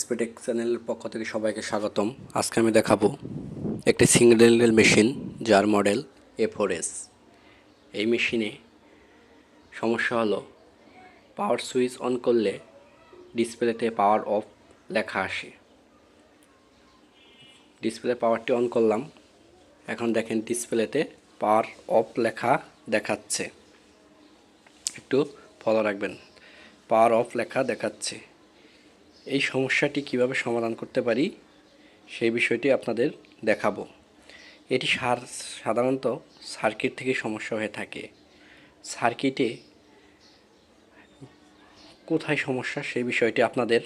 স্পেটেক চ্যানেলের পক্ষ থেকে সবাইকে স্বাগতম। আজকে আমি দেখাবো একটি সিঙ্গেল মেশিন যার মডেল এ ফোর এস এই মেশিনে সমস্যা হলো পাওয়ার সুইচ অন করলে ডিসপ্লেতে পাওয়ার অফ লেখা আসে। ডিসপ্লে পাওয়ারটি অন করলাম, এখন দেখেন ডিসপ্লেতে পাওয়ার অফ লেখা দেখাচ্ছে। একটু ফলো রাখবেন। পাওয়ার অফ লেখা দেখাচ্ছে। এই সমস্যাটি কীভাবে সমাধান করতে পারি, সেই বিষয়টি আপনাদের দেখাবো। এটি সার- সাধারণত সার্কিট থেকে সমস্যা হয়ে থাকে। সার্কিটে কোথায় সমস্যা, সেই বিষয়টি আপনাদের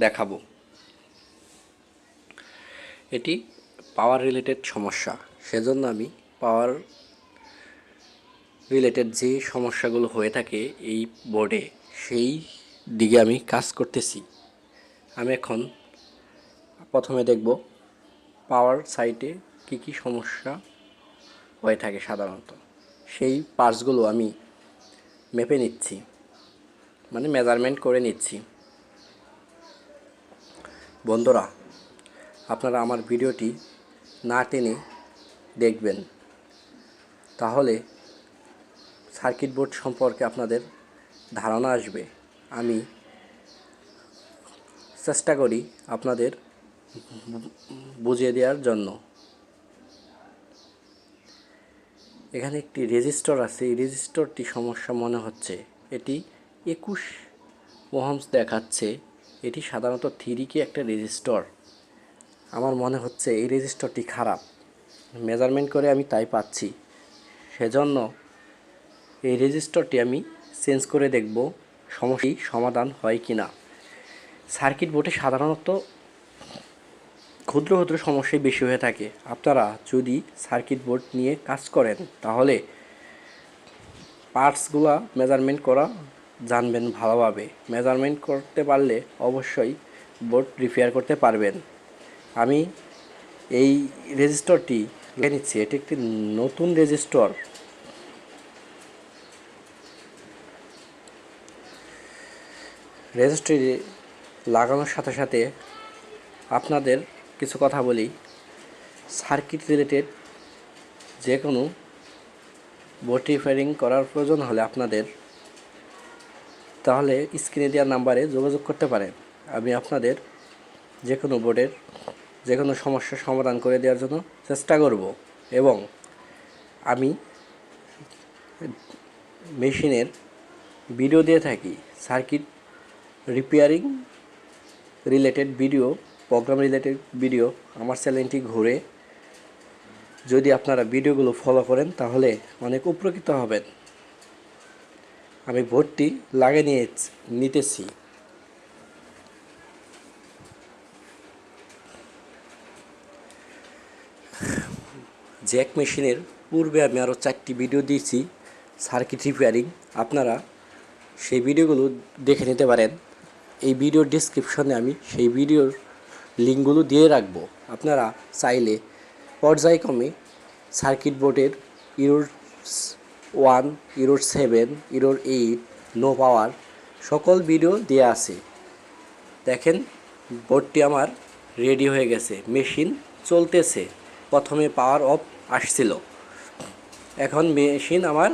দেখাবো। এটি পাওয়ার রিলেটেড সমস্যা, সেজন্য আমি পাওয়ার রিলেটেড যে সমস্যাগুলো হয়ে থাকে এই বোর্ডে, সেই দিকে আমি কাজ করতেছি। আমি এখন প্রথমে দেখব পাওয়ার সাইটে কি কি সমস্যা হয়ে থাকে সাধারণত। সেই পার্টসগুলো আমি মেপে নিচ্ছি মানে মেজারমেন্ট করে নিচ্ছি। বন্ধুরা, আপনারা আমার ভিডিওটি না টেনে দেখবেন। তাহলে সার্কিট বোর্ড সম্পর্কে আপনাদের ধারণা আসবে। আমি চেষ্টা করি আপনাদের বুঝিয়ে দেওয়ার জন্য। এখানে একটি রেজিস্টর আছে। এই রেজিস্টরটি সমস্যা মনে হচ্ছে। এটি একুশ ওহমস দেখাচ্ছে। এটি সাধারণত থ্রি কি একটা রেজিস্টর। আমার মনে হচ্ছে এই রেজিস্টরটি খারাপ। মেজারমেন্ট করে আমি তাই পাচ্ছি। সেজন্য এই রেজিস্টরটি আমি চেঞ্জ করে দেখব সমস্যাটি সমাধান হয় কি না সার্কিট বোর্ডে সাধারণত ক্ষুদ্র ক্ষুদ্র সমস্যাই বেশি হয়ে থাকে। আপনারা যদি সার্কিট বোর্ড নিয়ে কাজ করেন, তাহলে পার্টসগুলো মেজারমেন্ট করা জানবেন ভালোভাবে। মেজারমেন্ট করতে পারলে অবশ্যই বোর্ড রিপেয়ার করতে পারবেন। আমি এই রেজিস্টরটি নিচ্ছি। এটি একটি নতুন রেজিস্টর। রেজিস্ট্রি লাগানোর সাথে সাথে আপনাদের কিছু কথা বলি। সার্কিট রিলেটেড যে কোনো বোর্ড রিপেয়ারিং করার প্রয়োজন হলে আপনাদের তাহলে স্ক্রিনে দেওয়ার নাম্বারে যোগাযোগ করতে পারেন। আমি আপনাদের যে কোনো বোর্ডের যে কোনো সমস্যার সমাধান করে দেওয়ার জন্য চেষ্টা করব এবং আমি মেশিনের ভিডিও দিয়ে থাকি। Circuit repairing related video program related video আমার চ্যানেলটি ঘুরে যদি আপনারা ভিডিওগুলো ফলো করেন, তাহলে অনেক উপকৃত হবেন। আমি ভোটটি লাগিয়ে নিয়ে নিতেছি। জ্যাক মেশিনের পূর্বে আমি আরও চারটি ভিডিও দিয়েছি সার্কিট রিপেয়ারিং আপনারা সেই ভিডিওগুলো দেখে নিতে পারেন। এই ভিডিওর ডিসক্রিপশনে আমি সেই ভিডিওর লিঙ্কগুলো দিয়ে রাখব। আপনারা চাইলে পর্যায়ক্রমে সার্কিট বোর্ডের error one error seven error eight no power সকল ভিডিও দেওয়া আছে। দেখেন বোর্ডটি আমার রেডি হয়ে গেছে। মেশিন চলতেছে। প্রথমে পাওয়ার অফ আসছিল। এখন মেশিন আমার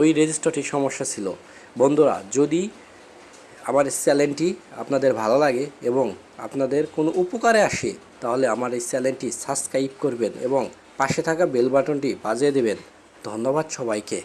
ওই রেজিস্টারটির সমস্যা ছিল। বন্ধুরা, যদি আমার এই চ্যানেলটি আপনাদের ভালো লাগে এবং আপনাদের কোনো উপকারে আসে, তাহলে আমার এই চ্যানেলটি সাবস্ক্রাইব করবেন এবং পাশে থাকা বেল বাটনটি বাজিয়ে দেবেন। ধন্যবাদ সবাইকে।